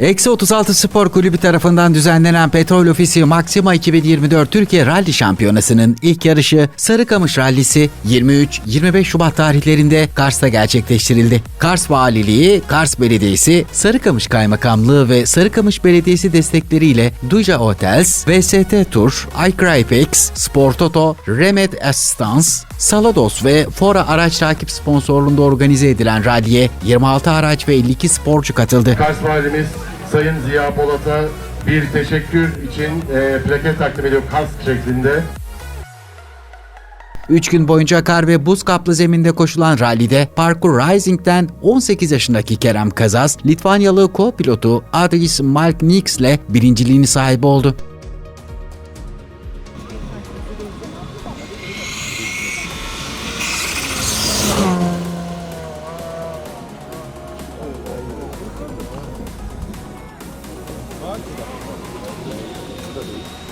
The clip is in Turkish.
Eksi 36 Spor Kulübü tarafından düzenlenen Petrol Ofisi Maxima 2024 Türkiye Rally Şampiyonası'nın ilk yarışı Sarıkamış Rallisi 23-25 Şubat tarihlerinde Kars'ta gerçekleştirildi. Kars Valiliği, Kars Belediyesi, Sarıkamış Kaymakamlığı ve Sarıkamış Belediyesi destekleriyle Duja Hotels, VST Tur, iCrypex, Spor Toto, Remed Assistance, Salados ve Fora Araç Takip sponsorluğunda organize edilen ralliye 26 araç ve 52 sporcu katıldı. Kars Valimiz Sayın Ziya Polat'a bir teşekkür için e, plaket takdim ediyor kask şeklinde. 3 gün boyunca kar ve buz kaplı zeminde koşulan rallide Parkur Rising'den 18 yaşındaki Kerem Kazas, Litvanyalı co-pilotu Adris Malkniks ile birinciliğini sahibi oldu. ってたのか。